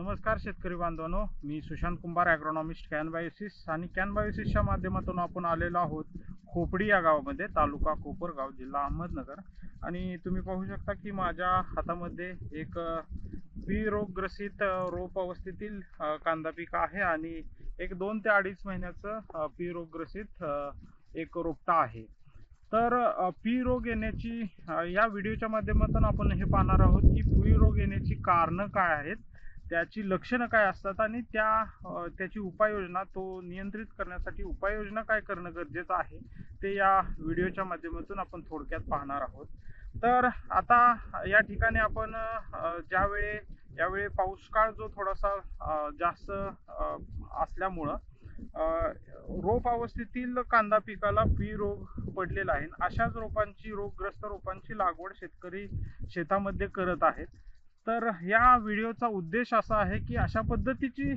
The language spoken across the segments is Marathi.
नमस्कार शेतकरी बांधवांनो मी सुशांत कुंभार ॲग्रोनॉमिस्ट कॅनबायोसिस आणि कॅनबायोसिसच्या माध्यमातून आपण आलेलो आहोत खोपडी या गावामध्ये तालुका कोपरगाव जिल्हा अहमदनगर. आणि तुम्ही पाहू शकता की माझ्या हातामध्ये एक पी रोगग्रसित रोप अवस्थेतील कांदा पीक आहे आणि एक दोन ते अडीच महिन्याचं पी रोगग्रसित एक रोपटा आहे. तर पी रोग येण्याची या व्हिडिओच्या माध्यमातून आपण हे पाहणार आहोत की पी रोग येण्याची कारणं काय आहेत त्याची लक्षणं काय असतात आणि त्या त्याची उपाययोजना तो नियंत्रित करण्यासाठी उपाययोजना काय करणं गरजेचं आहे ते या व्हिडिओच्या माध्यमातून आपण थोडक्यात पाहणार आहोत. तर आता या ठिकाणी आपण ज्यावेळे ज्यावेळी यावेळी पाऊस काळ जो थोडासा जास्त असल्यामुळं रोप अवस्थेतील कांदा पिकाला पी रोग पडलेला आहे. अशाच रोपांची रोगग्रस्त रोपांची लागवड शेतकरी शेतामध्ये करत आहेत. तर या व्हिडिओचा उद्देश असा आहे की अशा पद्धतीची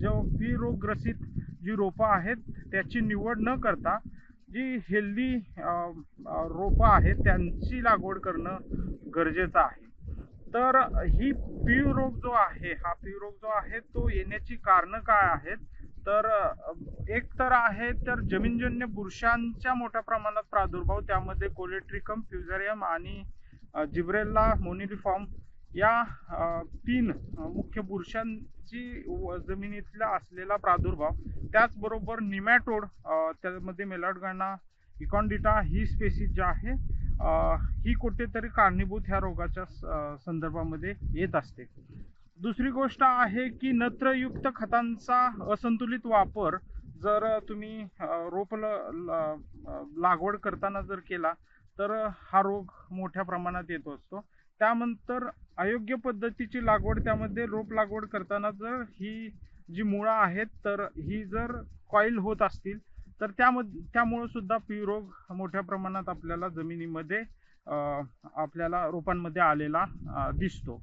जो पी रोगग्रसित जी रोपं आहेत त्याची निवड न करता जी हेल्दी रोपं आहेत त्यांची लागवड करणं गरजेचं आहे. तर ही पी रोग जो आहे हा पी रोग जो आहे तो येण्याची कारणं काय आहेत? तर एक तर आहे तर जमीनजन्य बुरशांच्या मोठ्या प्रमाणात प्रादुर्भाव त्यामध्ये कोलेट्रिकम फ्युझरियम आणि अ, जिब्रेल्ला मोनिलिफॉर्म या तीन मुख्य बुरशांची व- जमिनीतला असलेला प्रादुर्भाव त्याचबरोबर निमॅटोड त्यामध्ये मेलाडगाणा इकॉन्डिटा ही स्पेसिस जी आहे ही कुठेतरी कारणीभूत ह्या रोगाच्या स- संदर्भामध्ये येत असते. दुसरी गोष्ट आहे की नत्रयुक्त खतांचा असंतुलित वापर जर तुम्ही रोप ल- ल- लागवड करताना जर केला तर हा रोग मोठ्या प्रमाणात येतो असतो. त्यानंतर अयोग्य पद्धतीची लागवड त्यामध्ये रोप लागवड करताना जर ही जी मुळं आहेत तर ही जर कॉईल होत असतील तर त्यामध्ये त्यामुळं सुद्धा पी रोग मोठ्या प्रमाणात आपल्याला जमिनीमध्ये आपल्याला रोपांमध्ये आलेला दिसतो.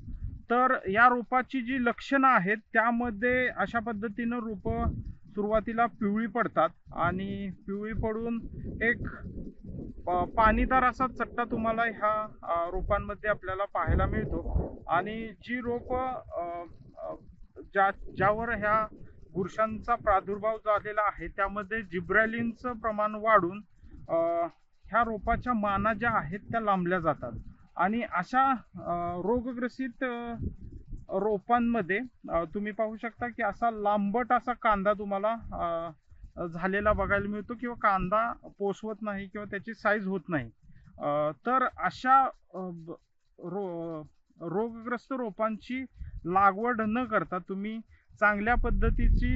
तर या रोपाची जी लक्षणं आहेत त्यामध्ये अशा पद्धतीनं रोपं सुरुवातीला पिवळी पडतात आणि पिवळी पडून एक पाणीदार असा चट्टा तुम्हाला ह्या रोपांमध्ये आपल्याला पाहायला मिळतो. आणि जी रोप ज्या ज्यावर ह्या बुरशांचा प्रादुर्भाव झालेला आहे त्यामध्ये जिब्रॅलिनचं प्रमाण वाढून ह्या रोपाच्या माना ज्या आहेत त्या लांबल्या जातात. आणि अशा रोगग्रसित रोपांमध्ये तुम्ही पाहू शकता की असा लांबट असा कांदा तुम्हाला झालेला बघायला मिळतो किंवा कांदा पोसवत नाही किंवा त्याची साईज होत नाही. तर अशा रो रोगग्रस्त रोपांची लागवड न करता तुम्ही चांगल्या पद्धतीची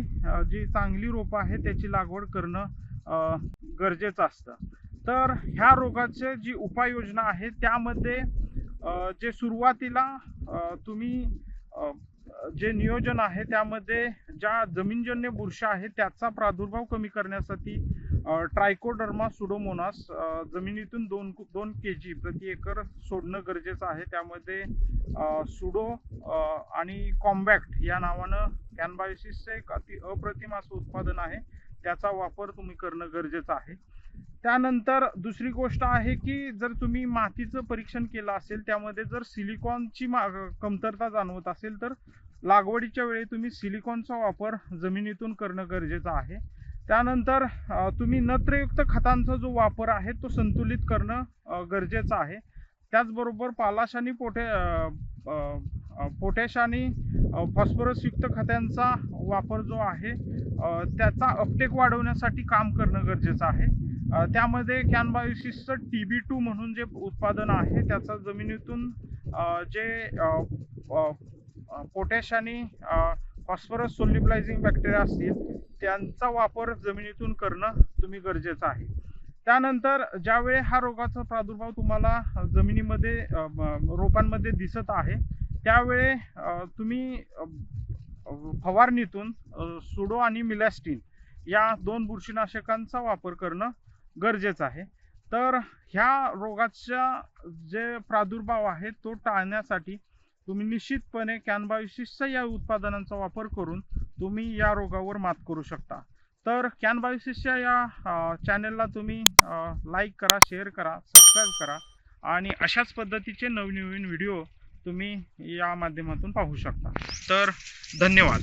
जी चांगली रोपं आहे त्याची लागवड करणं गरजेचं असतं. तर ह्या रोगाचे जी उपाययोजना आहे त्यामध्ये जे सुरुवातीला तुम्ही जे नियोजन आहे त्यामध्ये ज्या जमीनजन्य बुरशा आहेत त्याचा प्रादुर्भाव कमी करण्यासाठी ट्रायकोडर्मा सुडोमोनास जमिनीतून दोन दोन के जी प्रति एकर सोडणं गरजेचं आहे. त्यामध्ये सुडो आणि कॉम्बॅक्ट या नावानं कॅनबायोसिसचं एक अति अप्रतिम असं उत्पादन आहे. त्याचा वापर तुम्ही करणं गरजेचं आहे. त्यानंतर दुसरी गोष्ट आहे की जर तुम्ही मातीचं परीक्षण केलं असेल त्यामध्ये जर सिलिकॉनची मा कमतरता जाणवत असेल तर लागवडीच्या वेळी तुम्ही सिलिकॉनचा वापर जमिनीतून करणं गरजेचं आहे. त्यानंतर तुम्ही नत्रयुक्त खतांचा जो वापर आहे तो संतुलित करणं गरजेचं आहे. त्याचबरोबर पालाश आणि पोटे पोटॅश आणि फॉस्फरसयुक्त खतांचा वापर जो आहे त्याचा अपटेक वाढवण्यासाठी काम करणं गरजेचं आहे. त्यामध्ये कॅनबायोसिसचं टी बी टू म्हणून जे उत्पादन आहे त्याचा जमिनीतून जे पोटॅश आणि फॉस्फरस सोल्युबलायझिंग बॅक्टेरिया असतील त्यांचा वापर जमिनीतून करणं तुम्ही गरजेचं आहे. त्यानंतर ज्यावेळी हा रोगाचा प्रादुर्भाव तुम्हाला जमिनीमध्ये रोपांमध्ये दिसत आहे त्यावेळे तुम्ही फवारणीतून सुडो आणि मिलॅस्टिन या दोन बुरशीनाशकांचा वापर करणं गरजेचं आहे. तर ह्या रोगाचा जे प्रादुर्भाव आहे तो टाळण्यासाठी तुम्ही निश्चितपणे कॅनबायोसिसच्या या उत्पादनांचा वापर करून तुम्ही या रोगावर मात करू शकता. तर कॅनबायोसिसच्या या चॅनेलला तुम्ही लाईक करा शेअर करा सबस्क्राईब करा आणि अशाच पद्धतीचे नवनवीन व्हिडिओ तुम्ही या माध्यमातून पाहू शकता. तर धन्यवाद.